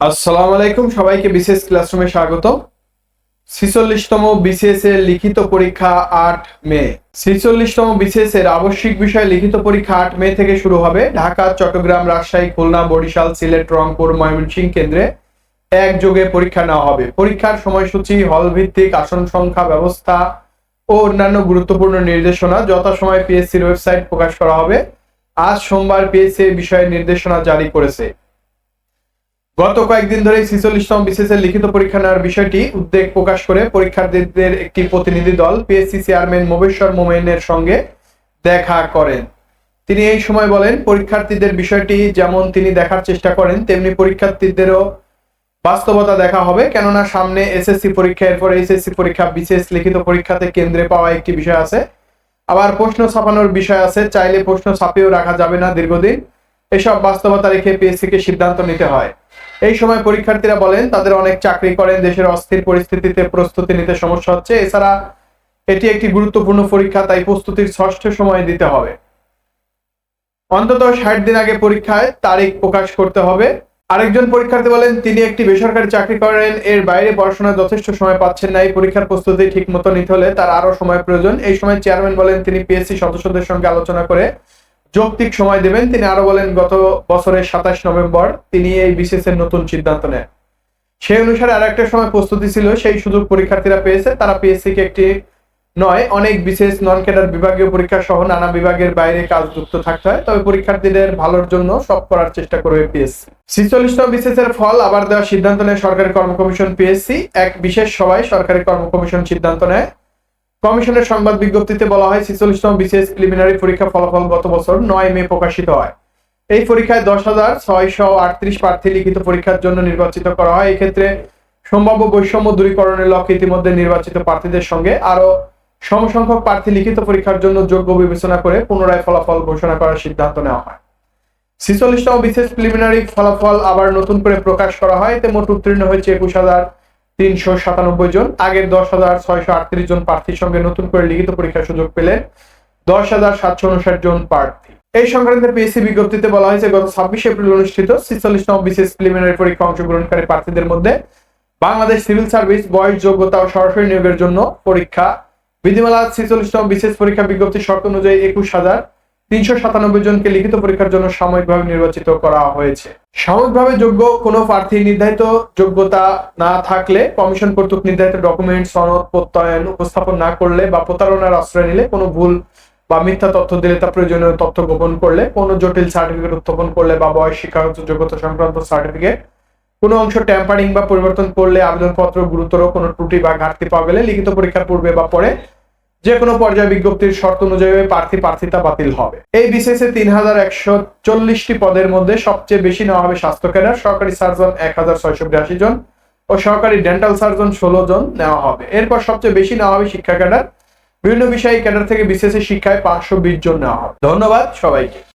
আসসালামু আলাইকুম, সবাইকে বিশেষ ক্লাসরুমে স্বাগত। ছিচল্লিশতম বিসিএস এর লিখিত পরীক্ষা আট মে। ছিচল্লিশতম বিসিএস এর আবশ্যিক বিষয় লিখিত পরীক্ষা আট মে থেকে শুরু হবে। ঢাকা, চট্টগ্রাম, রাজশাহী, খুলনা, বরিশাল, সিলেট, রংপুর, ময়মনসিংহ কেন্দ্রে একযোগে পরীক্ষা নেওয়া হবে। পরীক্ষার সময়সূচি হল ভিত্তিক আসন সংখ্যা ব্যবস্থা ও অন্যান্য গুরুত্বপূর্ণ নির্দেশনা যথাসময়ে পিএসসির ওয়েবসাইট প্রকাশ করা হবে। আজ সোমবার পিএসসি বিষয়ে নির্দেশনা জারি করেছে। গত কয়েকদিন ধরে ছিচল্লিশতম বিসিএস এর লিখিত পরীক্ষা নেওয়ার বিষয়টি উদ্বেগ প্রকাশ করে পরীক্ষার্থীদের একটি প্রতিনিধি দল পিএসসি চেয়ারম্যান মোবেশ্বর মোমেনের সঙ্গে দেখা করেন। তিনি এই সময় বলেন, পরীক্ষার্থীদের বিষয়টি যেমন তিনি দেখার চেষ্টা করেন, তেমনি পরীক্ষার্থীদেরও বাস্তবতা দেখা হবে। কেননা সামনে এসএসসি পরীক্ষা, এরপর এইচএসসি পরীক্ষা বিশেষ লিখিত পরীক্ষাতে কেন্দ্রে পাওয়া একটি বিষয় আছে। আবার প্রশ্ন ছাপানোর বিষয় আছে, চাইলে প্রশ্ন ছাপিয়েও রাখা যাবে না দীর্ঘদিন। এসব বাস্তবতা রেখে পিএসসি কে সিদ্ধান্ত নিতে হয়। এই সময় পরীক্ষার্থীরা বলেন, তাদের অনেক চাকরি করেন, দেশের অস্থির পরিস্থিতিতে প্রস্তুতি নিতে সমস্যা হচ্ছে। এছাড়া এটি একটি গুরুত্বপূর্ণ পরীক্ষা, তাই প্রস্তুতির ষষ্ঠ সময় দিতে হবে। অন্তত ষাট দিন আগে পরীক্ষায় তারিখ প্রকাশ করতে হবে। আরেকজন পরীক্ষার্থী বলেন, তিনি একটি বেসরকারি চাকরি করেন, এর বাইরে পড়াশোনায় যথেষ্ট সময় পাচ্ছেন না। এই পরীক্ষার প্রস্তুতি ঠিক মতো নিতে হলে তার আরও সময় প্রয়োজন। এই সময় চেয়ারম্যান বলেন, তিনি পিএসসি সদস্যদের সঙ্গে আলোচনা করে যৌক্তিক সময় দেবেন। তিনি আরও বলেন, গত বছরের সাতাশ নভেম্বর তিনি এই বিশেষ এর নতুন সিদ্ধান্ত নেন। সেই অনুসারে আর একটা সময় প্রস্তুতি ছিল, সেই সুযোগ পরীক্ষার্থীরা পেয়েছে। তারা পিএসসি কে একটি নয়, অনেক বিশেষ নন ক্যাডার বিভাগীয় পরীক্ষা সহ নানা বিভাগের বাইরে কাজ যুক্ত থাকতে হয়। তবে পরীক্ষার্থীদের ভালোর জন্য সব করার চেষ্টা করবে পিএসসি। ছিচল্লিশতম বিশেষ এর ফল আবার দেওয়ার সিদ্ধান্ত নেয় সরকারি কর্ম কমিশন পিএসসি। এক বিশেষ সভায় সরকারি কর্ম কমিশন সিদ্ধান্ত নেয়। কমিশনের সংবাদ বিজ্ঞপ্তিতে বলা হয়, ছিচল্লিশতম বিশেষ প্রিলিমিনারি পরীক্ষা ফলাফল গত বছর নয় মে প্রকাশিত হয়। এই পরীক্ষায় দশ হাজার ছয়শো আটত্রিশ প্রার্থী লিখিত পরীক্ষার জন্য নির্বাচিত করা হয়। এক্ষেত্রে সম্ভাব্য বৈষম্য দূরীকরণের লক্ষ্যে ইতিমধ্যে নির্বাচিত প্রার্থীদের সঙ্গে আরও সমসংখ্যক প্রার্থী লিখিত পরীক্ষার জন্য যোগ্য বিবেচনা করে পুনরায় ফলাফল ঘোষণা করার সিদ্ধান্ত নেওয়া হয়। ছিচল্লিশতম বিশেষ প্রিলিমিনারি ফলাফল আবার নতুন করে প্রকাশ করা হয়। এতে মোট উত্তীর্ণ হয়েছে একুশ হাজার তিনশো সাতানব্বই জন, আগের দশ হাজার ছয়শো আটত্রিশ জন প্রার্থীর সঙ্গে নতুন করে লিখিত পরীক্ষার সুযোগ পেলেন দশ হাজার সাতশো উনষাট জন প্রার্থী। এই সংক্রান্তে পিএসসি বিজ্ঞপ্তিতে বলা হয়েছে, গত ছাব্বিশ এপ্রিল অনুষ্ঠিত ছিচল্লিশতম বিশেষ প্রিলিমিনারি পরীক্ষা অংশগ্রহণকারী প্রার্থীদের মধ্যে বাংলাদেশ সিভিল সার্ভিস, বয়স, যোগ্যতা ও সরাসরি নিয়োগের জন্য পরীক্ষা। বিধিমালা ছিচল্লিশতম বিশেষ পরীক্ষা বিজ্ঞপ্তি শর্ত অনুযায়ী একুশ হাজার তিনশো সাতানব্বই জনকে লিখিত পরীক্ষার জন্য সাময়িকভাবে নির্বাচিত করা হয়েছে। সাময়িকভাবে যোগ্য কোনো প্রার্থী নির্ধারিত যোগ্যতা না থাকলে কমিশন কর্তৃক নির্ধারিত ডকুমেন্ট সনদ, প্রত্যয়ন উপস্থাপন না করলে বা প্রতারণার আশ্রয় নিলে, কোনো ভুল বা মিথ্যা তথ্য দিলে তা প্রয়োজনীয় তথ্য গোপন করলে, কোনো জটিল সার্টিফিকেট উত্থাপন করলে বা বয়স, শিক্ষাগত যোগ্যতা সংক্রান্ত সার্টিফিকেট, কোনো অংশ ট্যাম্পারিং বা পরিবর্তন করলে আবেদনপত্র গুরুতর কোনো ত্রুটি বা ঘাটতি পাওয়া গেলে লিখিত পরীক্ষার পূর্বে বা পরে যে কোনো পর্যায়ে বিজ্ঞপ্তির শর্ত অনুযায়ী প্রার্থী প্রার্থিতা বাতিল হবে। এই বিসিএসে তিন হাজার একশো চল্লিশটি পদের মধ্যে সবচেয়ে বেশি নেওয়া হবে স্বাস্থ্য ক্যাডার সরকারি সার্জন এক হাজার ছয়শো বিরাশি জন ও সরকারি ডেন্টাল সার্জন ষোলো জন নেওয়া হবে। এরপর সবচেয়ে বেশি নেওয়া হবে শিক্ষা ক্যাডার। বিভিন্ন বিষয়ে ক্যাডার থেকে বিশেষ শিক্ষায় পাঁচশো বিশ জন নেওয়া হবে। ধন্যবাদ সবাইকে।